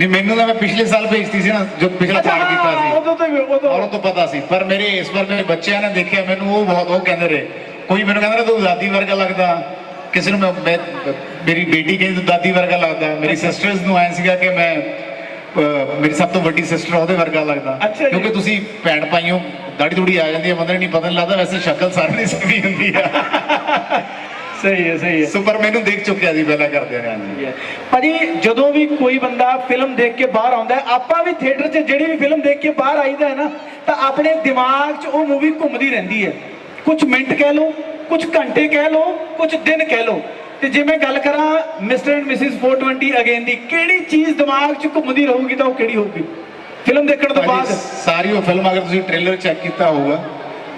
ਨਹੀਂ ਮੈਨੂੰ ਤਾਂ ਮੈਂ ਪਿਛਲੇ ਸਾਲ ਭੇਜਤੀ ਸੀ ਨਾ ਜੋ ਪਿਛਲਾ ਪਾਠ ਕੀਤਾ ਸੀ। ਉਦੋਂ ਤੋਂ ਹੀ- ਉਦੋਂ ਔਰ ਉਹ ਤੋਂ ਪਤਾ ਸੀ ਪਰ ਮੇਰੇ ਇਸ ਵਾਰ ਮੇਰੇ ਬੱਚਿਆਂ ਨੇ ਦੇਖਿਆ ਮੈਨੂੰ ਉਹ ਬਹੁਤ ਉਹ ਕਹਿੰਦੇ ਰਹੇ। ਕੋਈ ਮੈਨੂੰ ਕਹਿੰਦਾ ਤੂੰ ਦਾਦੀ ਵਰਗਾ ਲੱਗਦਾ। ਕਿਸੇ ਨੂੰ ਮੈਂ ਮੈਂ- ਮੇਰੀ ਬੇਟੀ ਕਹਿੰਦੀ ਤੂੰ ਦਾਦੀ ਵਰਗਾ ਲੱਗਦਾ। ਮੇਰੀ ਸਿਸਟਰਸ ਨੂੰ ਐਂ ਸੀਗਾ ਕਿ ਮੈਂ ਅਹ, ਮੇਰੀ ਸਭ ਤੋਂ ਵੱਡੀ ਸਿਸਟਰ ਉਹਦੇ ਵਰਗਾ ਲੱਗਦਾ। ਅੱਛਾ ਜੀ। ਕਿਉਂਕਿ ਤੁਸੀਂ ਭੈਣ ਭਾਈਓ ਦਾੜੀ ਦੂੜੀ ਆ ਜਾਂਦੀ ਹੈ ਬੰਦੇ ਨੂੰ ਨਹੀਂ ਪਤਾ ਨਹੀਂ ਲੱਗਦਾ ਵੈਸੇ ਸ਼ਕਲ ਸਾਰਿਆਂ ਦੀ ਹੁੰਦੀ ਆ। ਸਹੀ ਹੈ ਸਹੀ ਹੈ। ਸੋ ਪਰ ਮੈਨੂੰ ਦੇਖ ਚੁੱਕਿਆ ਸੀ ਪਹਿਲਾਂ ਕਰਦੇ ਨੇ ਹਾਂਜੀ ਭਾਜੀ ਜਦੋਂ ਵੀ ਕੋਈ ਬੰਦਾ ਫਿਲਮ ਦੇਖ ਕੇ ਬਾਹਰ ਆਉਂਦਾ ਹੈ, ਆਪਾਂ ਵੀ ਥੀਏਟਰ 'ਚ ਜਿਹੜੀ ਵੀ ਫਿਲਮ ਦੇਖ ਕੇ ਬਾਹਰ ਆਈਦਾ ਹੈ ਨਾ ਤਾਂ ਆਪਣੇ ਦਿਮਾਗ 'ਚ ਉਹ ਮੂਵੀ ਘੁੰਮਦੀ ਰਹਿੰਦੀ ਹੈ। ਕੁਝ ਮਿੰਟ ਕਹਿ ਲਓ ਕੁਝ ਘੰਟੇ ਕਹਿ ਲਓ ਕੁਝ ਦਿਨ ਕਹਿ ਲਓ। ਤੇ ਜੇ ਮੈਂ ਗੱਲ ਕਰਾਂ ਮਿਸਟਰ ਐਂਡ ਮਿਸਿਸ 420 ਅਗੇਨ ਦੀ ਕਿਹੜੀ ਚੀਜ਼ ਦਿਮਾਗ 'ਚ ਘੁੰਮਦੀ ਰਹੂਗੀ ਤਾਂ ਉਹ ਕਿਹੜੀ ਹੋਊਗੀ? ਫਿਲਮ ਦੇਖਣ ਤੋਂ ਬਾਅਦ। ਸਾਰੀ ਉਹ ਫਿਲਮ ਅਗਰ ਤੁਸੀਂ ਟ੍ਰੇਲਰ ਚੈੱਕ ਕੀਤਾ ਹੋਊਗਾ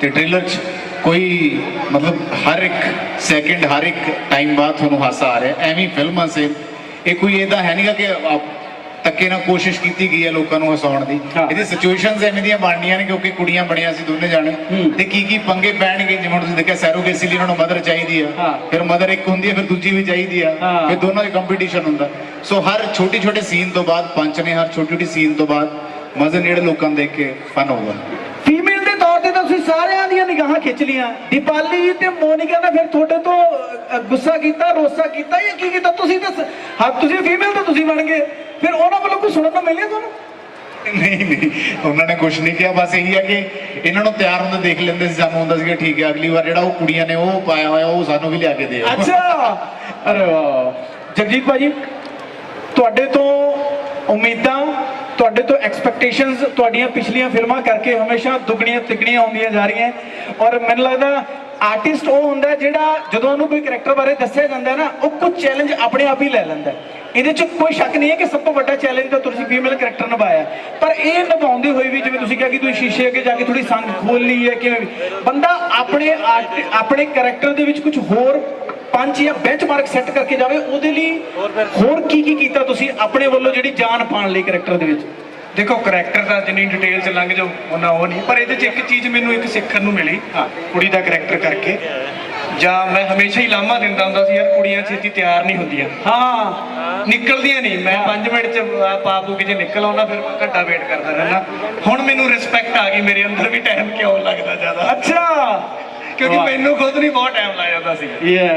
ਤੇ ਟ੍ਰੇਲਰ 'ਚ ਕੋਈ ਮਤਲਬ ਹਰ ਇੱਕ ਸੈਕਿੰਡ ਹਰ ਇੱਕ ਟਾਈਮ ਬਾਅਦ ਤੁਹਾਨੂੰ ਹਾਸਾ ਆ ਰਿਹਾ ਐਵੇਂ ਫਿਲਮਾਂ ਸੇ। ਇਹ ਕੋਈ ਇਹਦਾ ਹੈ ਨਹੀਂਗਾ ਕਿ ਧੱਕੇ ਨਾਲ ਕੋਸ਼ਿਸ਼ ਕੀਤੀ ਗਈ ਹੈ ਲੋਕਾਂ ਨੂੰ ਹਸਾਉਣ ਦੀ। ਇਹਦੀ ਸਿਚੁਏਸ਼ਨਸ ਐਵੇਂ ਦੀਆਂ ਬਣਨੀਆਂ ਨੇ ਕਿਉਂਕਿ ਕੁੜੀਆਂ ਬਣੀਆਂ ਸੀ ਦੋਨੇ ਜਾਣੇ। ਤੇ ਕੀ ਕੀ ਪੰਗੇ ਪੈਣਗੇ? ਜਿਵੇਂ ਤੁਸੀਂ ਦੇਖਿਆ ਸੈਰੋਗੇਸੀ ਲਈ ਉਹਨਾਂ ਨੂੰ ਮਦਰ ਚਾਹੀਦੀ। ਆ। ਫਿਰ ਮਦਰ ਇੱਕ ਹੁੰਦੀ ਹੈ ਫਿਰ ਦੂਜੀ ਵੀ ਚਾਹੀਦੀ ਆ। ਫਿਰ ਦੋਨਾਂ ਦੀ ਕੰਪੀਟੀਸ਼ਨ ਹੁੰਦਾ। ਸੋ ਹਰ ਛੋਟੀ ਛੋਟੇ ਸੀਨ ਤੋਂ ਬਾਅਦ ਪੰਚ ਨੇ ਹਰ ਛੋਟੀ ਛੋਟੀ ਸੀਨ ਤੋਂ ਬਾਅਦ ਮਜ਼ੇ ਨੇੜੇ ਲੋਕਾਂ ਨੂੰ ਦੇਖ ਕੇ ਫਨ ਹੋਊਗਾ ਫੀਮੇਲ ਦੇ ਤੌਰ ਤੇ ਤਾਂ ਤੁਸੀਂ ਨਿਗਾਹਾਂ ਖਿੱਚ ਲੀਆਂ ਦੀਪਾਲੀ ਤੇ ਮੋਨਿਕਾ ਨੇ ਫਿਰ ਤੁਹਾਡੇ ਤੋਂ ਗੁੱਸਾ ਕੀਤਾ ਰੋਸਾ ਕੀਤਾ ਜਾਂ ਕੀ ਕੀਤਾ? ਤੁਸੀਂ ਤਾਂ ਹਾਂ ਤੁਸੀਂ ਫੀਮੇਲ ਤਾਂ ਤੁਸੀਂ ਬਣ ਗਏ। ਫਿਰ ਉਹਨਾਂ ਵੱਲੋਂ ਕੁਝ ਸੁਣਨ ਨੂੰ ਮਿਲਿਆ ਤੁਹਾਨੂੰ? ਨਹੀਂ ਨਹੀਂ ਉਹਨਾਂ ਨੇ ਕੁਝ ਨਹੀਂ ਕਿਹਾ। ਬਸ ਇਹੀ ਹੈ ਕਿ ਇਹਨਾਂ ਨੂੰ ਤਿਆਰ ਹੁੰਦੇ ਦੇਖ ਲੈਂਦੇ ਸੀ। ਸਾਨੂੰ ਹੁੰਦਾ ਸੀ ਕਿ ਠੀਕ ਹੈ ਅਗਲੀ ਵਾਰ ਜਿਹੜਾ ਉਹ ਕੁੜੀਆਂ ਨੇ ਉਹ ਪਾਇਆ ਹੋਇਆ ਉਹ ਸਾਨੂੰ ਵੀ ਲਿਆ ਕੇ ਦਿਓ। ਅੱਛਾ! ਅਰੇ ਵਾਹ। ਜਗਜੀਤ ਭਾਜੀ ਤੁਹਾਡੇ ਤੋਂ ਉਮੀਦਾਂ ਤੁਹਾਡੇ ਤੋਂ ਐਕਸਪੈਕਟੇਸ਼ਨਸ ਤੁਹਾਡੀਆਂ ਪਿਛਲੀਆਂ ਫਿਲਮਾਂ ਕਰਕੇ ਹਮੇਸ਼ਾ ਦੁੱਗਣੀਆਂ ਤਿੱਗਣੀਆਂ ਹੁੰਦੀਆਂ ਜਾ ਰਹੀਆਂ ਔਰ ਮੈਨੂੰ ਲੱਗਦਾ ਆਰਟਿਸਟ ਉਹ ਹੁੰਦਾ ਜਿਹੜਾ ਜਦੋਂ ਉਹਨੂੰ ਕੋਈ ਕੈਰੈਕਟਰ ਬਾਰੇ ਦੱਸਿਆ ਜਾਂਦਾ ਨਾ, ਉਹ ਕੁਝ ਚੈਲੰਜ ਆਪਣੇ ਆਪ ਹੀ ਲੈ ਲੈਂਦਾ ਇਹਦੇ 'ਚ ਕੋਈ ਸ਼ੱਕ ਨਹੀਂ ਹੈ ਕਿ ਸਭ ਤੋਂ ਵੱਡਾ ਚੈਲੰਜ ਤਾਂ ਤੁਸੀਂ ਫੀਮੇਲ ਕੈਰੈਕਟਰ ਨਿਭਾਇਆ ਪਰ ਇਹ ਨਿਭਾਉਂਦੇ ਹੋਏ ਵੀ ਜਿਵੇਂ ਤੁਸੀਂ ਕਿਹਾ ਕਿ ਤੁਸੀਂ ਸ਼ੀਸ਼ੇ ਅੱਗੇ ਜਾ ਕੇ ਥੋੜੀ ਸੰਗ ਖੋਲ ਲਈ ਹੈ ਕਿਵੇਂ ਵੀ। ਬੰਦਾ ਆਪਣੇ ਆਰਟ- ਆਪਣੇ ਕੈਰੈਕਟਰ ਦੇ ਵਿੱਚ ਕੁਝ ਹੋਰ ਪੰਜ ਜਾਂ ਬੈਂਚਮਾਰਕ ਸੈੱਟ ਕਰਕੇ ਜਾਵੇ ਉਹਦੇ ਲਈ ਹੋਰ ਕੀ ਕੀ ਕੀਤਾ ਤੁਸੀਂ ਆਪਣੇ ਵੱਲੋਂ ਜਿਹੜੀ ਜਾਨ ਪਾਉਣ ਲਈ ਕੈਰੈਕਟਰ ਦੇ ਵਿੱਚ? ਦੇਖੋ ਕਰੈਕਟਰ ਦਾ ਜਿੰਨੀ ਡਿਟੇਲ ਚ ਲੰਘ ਜਾਓ ਉਹਨਾਂ ਉਹ ਨਹੀਂ ਪਰ ਇਹਦੇ ਚ ਇੱਕ ਚੀਜ਼ ਮੈਨੂੰ ਇੱਕ ਸਿੱਖਣ ਨੂੰ ਮਿਲੀ। ਹਾਂ। ਕੁੜੀ ਦਾ ਕਰੈਕਟਰ ਕਰਕੇ। ਜਾਂ ਮੈਂ ਹਮੇਸ਼ਾ ਹੀ ਲਾਮਾ ਦਿੰਦਾ ਹੁੰਦਾ ਸੀ ਯਾਰ ਕੁੜੀਆਂ ਛੇਤੀ ਤਿਆਰ ਨਹੀਂ ਹੁੰਦੀਆਂ। ਹਾਂ ਨਿਕਲਦੀਆਂ ਨਹੀਂ। ਮੈਂ 5 ਮਿੰਟ ਚ ਆ ਪਾ ਪੂ ਕੇ ਜੇ ਨਿਕਲ ਆਉਣਾ ਫਿਰ ਮੈਂ ਘੰਟਾ ਵੇਟ ਕਰਦਾ ਰਹਿਣਾ ਹੁਣ ਮੈਨੂੰ ਰਿਸਪੈਕਟ ਆ ਗਈ ਮੇਰੇ ਅੰਦਰ ਵੀ ਟਾਈਮ ਕਿਉਂ ਲੱਗਦਾ ਜ਼ਿਆਦਾ? ਅੱਛਾ! ਕਿਉਂਕਿ। ਮੈਨੂੰ ਖੁਦ ਨਹੀਂ ਬਹੁਤ ਟਾਈਮ ਲੱਗ ਜਾਂਦਾ ਸੀ।